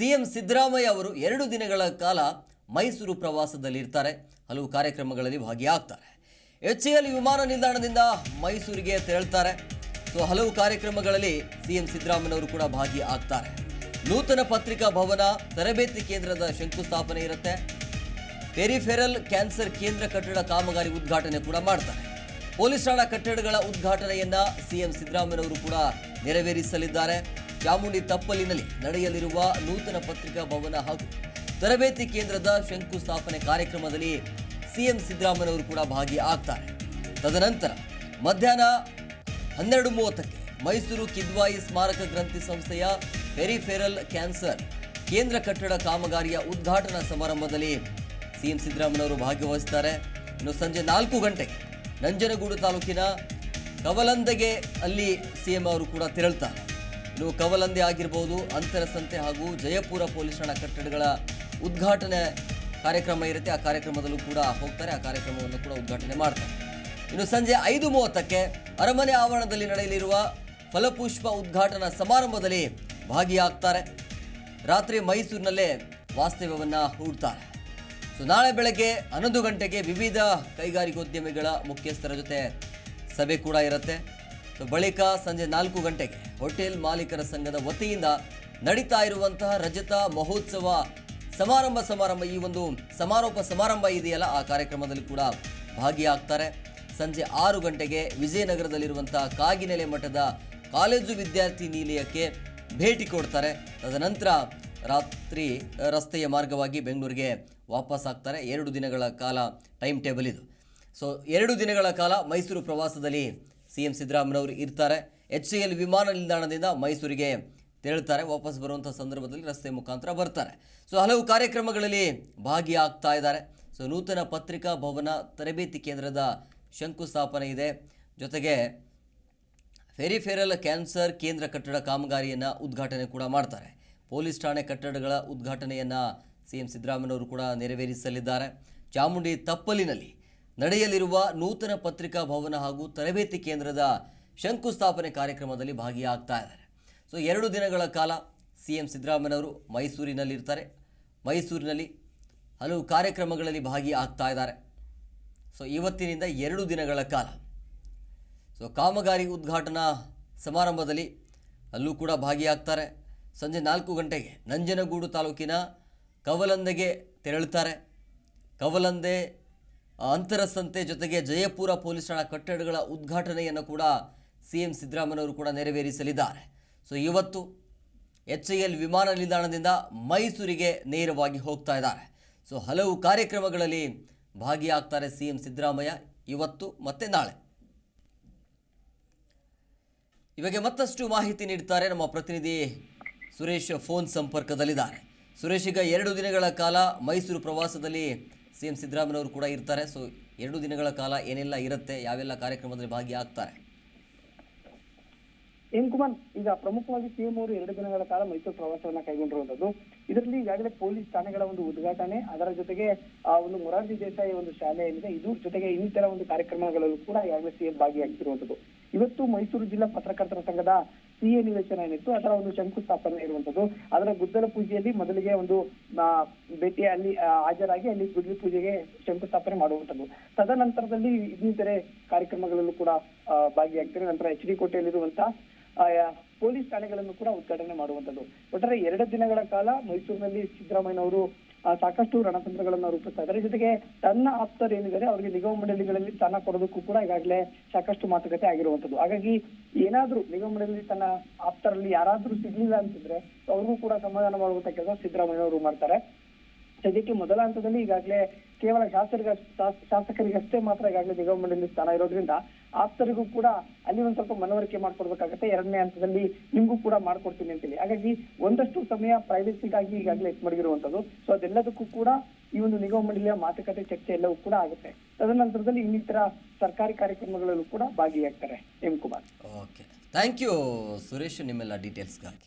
CM Siddaramaiah ಅವರು ಎರಡು ದಿನಗಳ ಕಾಲ ಮೈಸೂರು ಪ್ರವಾಸದಲ್ಲಿರ್ತಾರೆ. ಹಲವು ಕಾರ್ಯಕ್ರಮಗಳಲ್ಲಿ ಭಾಗಿಯಾಗ್ತಾರೆ. ಎಚ್ ಎಲ್ ವಿಮಾನ ನಿಲ್ದಾಣದಿಂದ ಮೈಸೂರಿಗೆ ತೆರಳ್ತಾರೆ. ಸೊ, ಹಲವು ಕಾರ್ಯಕ್ರಮಗಳಲ್ಲಿ ಸಿಎಂ ಸಿದ್ದರಾಮಯ್ಯವರು ಕೂಡ ಭಾಗಿಯಾಗ್ತಾರೆ. ನೂತನ ಪತ್ರಿಕಾ ಭವನ, ತರಬೇತಿ ಕೇಂದ್ರದ ಶಂಕುಸ್ಥಾಪನೆ ಇರುತ್ತೆ. ಪೆರಿಫೆರಲ್ ಕ್ಯಾನ್ಸರ್ ಕೇಂದ್ರ ಕಟ್ಟಡ ಕಾಮಗಾರಿ ಉದ್ಘಾಟನೆ ಕೂಡ ಮಾಡ್ತಾರೆ. ಪೊಲೀಸ್ ಠಾಣಾ ಕಟ್ಟಡಗಳ ಉದ್ಘಾಟನೆಯನ್ನ ಸಿಎಂ ಸಿದ್ದರಾಮಯ್ಯವರು ಕೂಡ ನೆರವೇರಿಸಲಿದ್ದಾರೆ. ಚಾಮುಂಡಿ ತಪ್ಪಲಿನಲ್ಲಿ ನಡೆಯಲಿರುವ ನೂತನ ಪತ್ರಿಕಾ ಭವನ ಹಾಗೂ ತರಬೇತಿ ಕೇಂದ್ರದ ಶಂಕುಸ್ಥಾಪನೆ ಕಾರ್ಯಕ್ರಮದಲ್ಲಿ ಸಿಎಂ ಸಿದ್ದರಾಮಯ್ಯವರು ಕೂಡ ಭಾಗಿಯಾಗ್ತಾರೆ. ತದನಂತರ ಮಧ್ಯಾಹ್ನ ಹನ್ನೆರಡು ಮೂವತ್ತಕ್ಕೆ ಮೈಸೂರು ಕಿದ್ವಾಯಿ ಸ್ಮಾರಕ ಗ್ರಂಥಿ ಸಂಸ್ಥೆಯ ಪೆರಿಫೆರಲ್ ಕ್ಯಾನ್ಸರ್ ಕೇಂದ್ರ ಕಟ್ಟಡ ಕಾಮಗಾರಿಯ ಉದ್ಘಾಟನಾ ಸಮಾರಂಭದಲ್ಲಿ ಸಿಎಂ ಸಿದ್ದರಾಮಯ್ಯವರು ಭಾಗವಹಿಸುತ್ತಾರೆ ಇನ್ನು ಸಂಜೆ ನಾಲ್ಕು ಗಂಟೆಗೆ ನಂಜನಗೂಡು ತಾಲೂಕಿನ ಕವಲಂದಗೆ ಅಲ್ಲಿ ಸಿಎಂ ಅವರು ಕೂಡ ತೆರಳ್ತಾರೆ ಇನ್ನು ಕವಲಂದೆ ಆಗಿರ್ಬೋದು, ಅಂತರಸಂತೆ ಹಾಗೂ ಜಯಪುರ ಪೊಲೀಸ್ ಠಾಣಾ ಕಟ್ಟಡಗಳ ಉದ್ಘಾಟನೆ ಕಾರ್ಯಕ್ರಮ ಇರುತ್ತೆ. ಆ ಕಾರ್ಯಕ್ರಮದಲ್ಲೂ ಕೂಡ ಹೋಗ್ತಾರೆ. ಆ ಕಾರ್ಯಕ್ರಮವನ್ನು ಕೂಡ ಉದ್ಘಾಟನೆ ಮಾಡ್ತಾರೆ. ಇನ್ನು ಸಂಜೆ ಐದು ಮೂವತ್ತಕ್ಕೆ ಅರಮನೆ ಆವರಣದಲ್ಲಿ ನಡೆಯಲಿರುವ ಫಲಪುಷ್ಪ ಉದ್ಘಾಟನಾ ಸಮಾರಂಭದಲ್ಲಿ ಭಾಗಿಯಾಗ್ತಾರೆ. ರಾತ್ರಿ ಮೈಸೂರಿನಲ್ಲೇ ವಾಸ್ತವ್ಯವನ್ನು ಹೂಡ್ತಾರೆ. ಸೊ ನಾಳೆ ಬೆಳಗ್ಗೆ ಹನ್ನೊಂದು ಗಂಟೆಗೆ ವಿವಿಧ ಕೈಗಾರಿಕೋದ್ಯಮಿಗಳ ಮುಖ್ಯಸ್ಥರ ಜೊತೆ ಸಭೆ ಕೂಡ ಇರುತ್ತೆ. ಸೊ ಬಳಿಕ ಸಂಜೆ ನಾಲ್ಕು ಗಂಟೆಗೆ ಹೋಟೆಲ್ ಮಾಲೀಕರ ಸಂಘದ ವತಿಯಿಂದ ನಡೀತಾ ಇರುವಂತಹ ರಜತ ಮಹೋತ್ಸವ ಸಮಾರಂಭ ಸಮಾರಂಭ, ಈ ಒಂದು ಸಮಾರೋಪ ಸಮಾರಂಭ ಇದೆಯಲ್ಲ, ಆ ಕಾರ್ಯಕ್ರಮದಲ್ಲಿ ಕೂಡ ಭಾಗಿಯಾಗ್ತಾರೆ. ಸಂಜೆ ಆರು ಗಂಟೆಗೆ ವಿಜಯನಗರದಲ್ಲಿರುವಂತಹ ಕಾಗಿನೆಲೆ ಮಠದ ಕಾಲೇಜು ವಿದ್ಯಾರ್ಥಿ ನಿಲಯಕ್ಕೆ ಭೇಟಿ ಕೊಡ್ತಾರೆ. ತದನಂತರ ರಾತ್ರಿ ರಸ್ತೆಯ ಮಾರ್ಗವಾಗಿ ಬೆಂಗಳೂರಿಗೆ ವಾಪಸ್ ಆಗ್ತಾರೆ. ಎರಡು ದಿನಗಳ ಕಾಲ ಟೈಮ್ ಟೇಬಲ್ ಇದು. ಸೊ ಎರಡು ದಿನಗಳ ಕಾಲ ಮೈಸೂರು ಪ್ರವಾಸದಲ್ಲಿ ಸಿ ಎಂ ಸಿದ್ದರಾಮಯ್ಯವರು ಇರ್ತಾರೆ. ಎಚ್ ಸಿ ಎಲ್ ವಿಮಾನ ನಿಲ್ದಾಣದಿಂದ ಮೈಸೂರಿಗೆ ತೆರಳುತ್ತಾರೆ. ವಾಪಸ್ ಬರುವಂಥ ಸಂದರ್ಭದಲ್ಲಿ ರಸ್ತೆ ಮುಖಾಂತರ ಬರ್ತಾರೆ. ಸೊ, ಹಲವು ಕಾರ್ಯಕ್ರಮಗಳಲ್ಲಿ ಭಾಗಿಯಾಗ್ತಾ ಇದ್ದಾರೆ. ಸೊ, ನೂತನ ಪತ್ರಿಕಾ ಭವನ, ತರಬೇತಿ ಕೇಂದ್ರದ ಶಂಕುಸ್ಥಾಪನೆ ಇದೆ. ಜೊತೆಗೆ ಫೆರಿಫೆರಲ್ ಕ್ಯಾನ್ಸರ್ ಕೇಂದ್ರ ಕಟ್ಟಡ ಕಾಮಗಾರಿಯನ್ನು ಉದ್ಘಾಟನೆ ಕೂಡ ಮಾಡ್ತಾರೆ. ಪೊಲೀಸ್ ಠಾಣೆ ಕಟ್ಟಡಗಳ ಉದ್ಘಾಟನೆಯನ್ನು ಸಿ ಎಂ ಸಿದ್ದರಾಮಯ್ಯವರು ಕೂಡ ನೆರವೇರಿಸಲಿದ್ದಾರೆ. ಚಾಮುಂಡಿ ತಪ್ಪಲಿನಲ್ಲಿ ನಡೆಯಲಿರುವ ನೂತನ ಪತ್ರಿಕಾ ಭವನ ಹಾಗೂ ತರಬೇತಿ ಕೇಂದ್ರದ ಶಂಕುಸ್ಥಾಪನೆ ಕಾರ್ಯಕ್ರಮದಲ್ಲಿ ಭಾಗಿಯಾಗ್ತಾ ಇದ್ದಾರೆ. ಸೊ, ಎರಡು ದಿನಗಳ ಕಾಲ ಸಿ ಎಂ ಸಿದ್ದರಾಮಯ್ಯನವರು ಮೈಸೂರಿನಲ್ಲಿರ್ತಾರೆ. ಮೈಸೂರಿನಲ್ಲಿ ಹಲವು ಕಾರ್ಯಕ್ರಮಗಳಲ್ಲಿ ಭಾಗಿಯಾಗ್ತಾ ಇದ್ದಾರೆ. ಸೊ, ಇವತ್ತಿನಿಂದ ಎರಡು ದಿನಗಳ ಕಾಲ. ಸೊ, ಕಾಮಗಾರಿ ಉದ್ಘಾಟನಾ ಸಮಾರಂಭದಲ್ಲಿ ಅಲ್ಲೂ ಕೂಡ ಭಾಗಿಯಾಗ್ತಾರೆ. ಸಂಜೆ ನಾಲ್ಕು ಗಂಟೆಗೆ ನಂಜನಗೂಡು ತಾಲೂಕಿನ ಕವಲಂದೆಗೆ ತೆರಳುತ್ತಾರೆ. ಕವಲಂದೆ ಅಂತರಸಂತೆ ಜೊತೆಗೆ ಜಯಪುರ ಪೊಲೀಸ್ ಠಾಣಾ ಕಟ್ಟಡಗಳ ಉದ್ಘಾಟನೆಯನ್ನು ಕೂಡ ಸಿ ಎಂ ಸಿದ್ದರಾಮಯ್ಯವರು ಕೂಡ ನೆರವೇರಿಸಲಿದ್ದಾರೆ. ಸೊ ಇವತ್ತು ಎಚ್ ಐ ಎಲ್ ವಿಮಾನ ನಿಲ್ದಾಣದಿಂದ ಮೈಸೂರಿಗೆ ನೇರವಾಗಿ ಹೋಗ್ತಾ ಇದ್ದಾರೆ. ಸೊ ಹಲವು ಕಾರ್ಯಕ್ರಮಗಳಲ್ಲಿ ಭಾಗಿಯಾಗ್ತಾರೆ ಸಿ ಎಂ ಸಿದ್ದರಾಮಯ್ಯ ಇವತ್ತು ಮತ್ತೆ ನಾಳೆ. ಇವಾಗ ಮತ್ತಷ್ಟು ಮಾಹಿತಿ ನೀಡ್ತಾರೆ ನಮ್ಮ ಪ್ರತಿನಿಧಿ ಸುರೇಶ್ ಫೋನ್ ಸಂಪರ್ಕದಲ್ಲಿದ್ದಾರೆ. ಸುರೇಶ್, ಈಗ ಎರಡು ದಿನಗಳ ಕಾಲ ಮೈಸೂರು ಪ್ರವಾಸದಲ್ಲಿ ಸಿ ಎಂ ಸಿದ್ದರಾಮಯ್ಯವರು ಕೂಡ ಇರ್ತಾರೆ. ಸೊ ಎರಡು ದಿನಗಳ ಕಾಲ ಏನೆಲ್ಲ ಇರುತ್ತೆ, ಯಾವೆಲ್ಲ ಕಾರ್ಯಕ್ರಮದಲ್ಲಿ ಭಾಗಿಯಾಗ್ತಾರೆ? ಕುಮಾರ್ ಈಗ ಪ್ರಮುಖವಾಗಿ ಸಿಎಂ ಅವರು ಎರಡು ದಿನಗಳ ಕಾಲ ಮೈಸೂರು ಪ್ರವಾಸವನ್ನ ಕೈಗೊಂಡಿರುವಂತದ್ದು. ಇದರಲ್ಲಿ ಈಗಾಗಲೇ ಪೊಲೀಸ್ ಠಾಣೆಗಳ ಒಂದು ಉದ್ಘಾಟನೆ, ಅದರ ಜೊತೆಗೆ, ಆ, ಒಂದು ಮೊರಾರ್ಜಿ ದೇಸಾಯಿ ಒಂದು ಶಾಲೆ ಏನಿದೆ, ಇದು ಜೊತೆಗೆ ಇನ್ನಿತರ ಒಂದು ಕಾರ್ಯಕ್ರಮಗಳಲ್ಲೂ ಕೂಡ ಈಗಾಗಲೇ ಸಿಎಂ ಭಾಗಿಯಾಗ್ತಿರುವಂತದ್ದು ಇವತ್ತು ಮೈಸೂರು ಜಿಲ್ಲಾ ಪತ್ರಕರ್ತರ ಸಂಘದ ಸಿಎ ನಿವೇಶನ ಏನಿತ್ತು, ಅದರ ಒಂದು ಶಂಕುಸ್ಥಾಪನೆ ಇರುವಂತದ್ದು ಅದರ ಗುದ್ದಲ ಪೂಜೆಯಲ್ಲಿ ಮೊದಲಿಗೆ ಒಂದು ಭೇಟಿ ಅಲ್ಲಿ ಹಾಜರಾಗಿ ಅಲ್ಲಿ ಗುದ್ದಲಿ ಪೂಜೆಗೆ ಶಂಕುಸ್ಥಾಪನೆ ಮಾಡುವಂತದ್ದು ತದನಂತರದಲ್ಲಿ ಇನ್ನಿತರೆ ಕಾರ್ಯಕ್ರಮಗಳಲ್ಲೂ ಕೂಡ ಭಾಗಿಯಾಗ್ತಾರೆ ನಂತರ ಎಚ್ ಡಿ ಕೋಟೆಯಲ್ಲಿರುವಂತಹ ಆಯಾ ಪೊಲೀಸ್ ಠಾಣೆಗಳನ್ನು ಕೂಡ ಉದ್ಘಾಟನೆ ಮಾಡುವಂತದ್ದು ಒಟ್ಟಾರೆ ಎರಡು ದಿನಗಳ ಕಾಲ ಮೈಸೂರಿನಲ್ಲಿ ಸಿದ್ದರಾಮಯ್ಯನವರು ಸಾಕಷ್ಟು ರಣತಂತ್ರಗಳನ್ನ ರೂಪಿಸ್ತಾ ಇದ್ದಾರೆ. ಜೊತೆಗೆ ತನ್ನ ಆಪ್ತರು ಏನಿದ್ದಾರೆ, ಅವರಿಗೆ ನಿಗಮ ಮಂಡಳಿಗಳಲ್ಲಿ ಸ್ಥಾನ ಕೊಡೋದಕ್ಕೂ ಕೂಡ ಈಗಾಗಲೇ ಸಾಕಷ್ಟು ಮಾತುಕತೆ ಆಗಿರುವಂತದ್ದು ಹಾಗಾಗಿ ಏನಾದ್ರೂ ನಿಗಮ ಮಂಡಳಿ ತನ್ನ ಆಪ್ತರಲ್ಲಿ ಯಾರಾದ್ರೂ ಸಿಗ್ಲಿಲ್ಲ ಅಂತಿದ್ರೆ ಅವ್ರಿಗೂ ಕೂಡ ಸಮಾಧಾನ ಮಾಡುವಂತ ಕೆಲಸ ಸಿದ್ದರಾಮಯ್ಯನವರು ಮಾಡ್ತಾರೆ. ಸದ್ಯಕ್ಕೆ ಮೊದಲ ಹಂತದಲ್ಲಿ ಈಗಾಗಲೇ ಕೇವಲ ಶಾಸಕರಿಗೆ ಶಾಸಕರಿಗಷ್ಟೇ ಮಾತ್ರ ಈಗಾಗಲೇ ನಿಗಮ ಮಂಡಳಿ ಸ್ಥಾನ ಇರೋದ್ರಿಂದ ಆಪ್ತರಿಗೂ ಕೂಡ ಅಲ್ಲಿ ಒಂದ್ ಸ್ವಲ್ಪ ಮನವರಿಕೆ ಮಾಡ್ಕೊಡ್ಬೇಕಾಗತ್ತೆ. ಎರಡನೇ ಹಂತದಲ್ಲಿ ನಿಮ್ಗೂ ಕೂಡ ಮಾಡ್ಕೊಡ್ತೀನಿ ಅಂತೇಳಿ ಹಾಗಾಗಿ ಒಂದಷ್ಟು ಸಮಯ ಪ್ರೈವೇಸಿಗಾಗಿ ಈಗಾಗಲೇ ಎತ್ ಮಡಗಿರುವಂತದ್ದು. ಸೊ ಅದೆಲ್ಲದಕ್ಕೂ ಕೂಡ ಈ ಒಂದು ನಿಗಮ ಮಂಡಳಿಯ ಮಾತುಕತೆ, ಚರ್ಚೆ ಎಲ್ಲವೂ ಕೂಡ ಆಗುತ್ತೆ. ತದನಂತರದಲ್ಲಿ ಇನ್ನಿತರ ಸರ್ಕಾರಿ ಕಾರ್ಯಕ್ರಮಗಳಲ್ಲೂ ಕೂಡ ಭಾಗಿಯಾಗ್ತಾರೆ M Kumar. Okay thank you Suresh ನಿಮ್ಮೆಲ್ಲ ಡೀಟೇಲ್ಸ್ಗಾಗಿ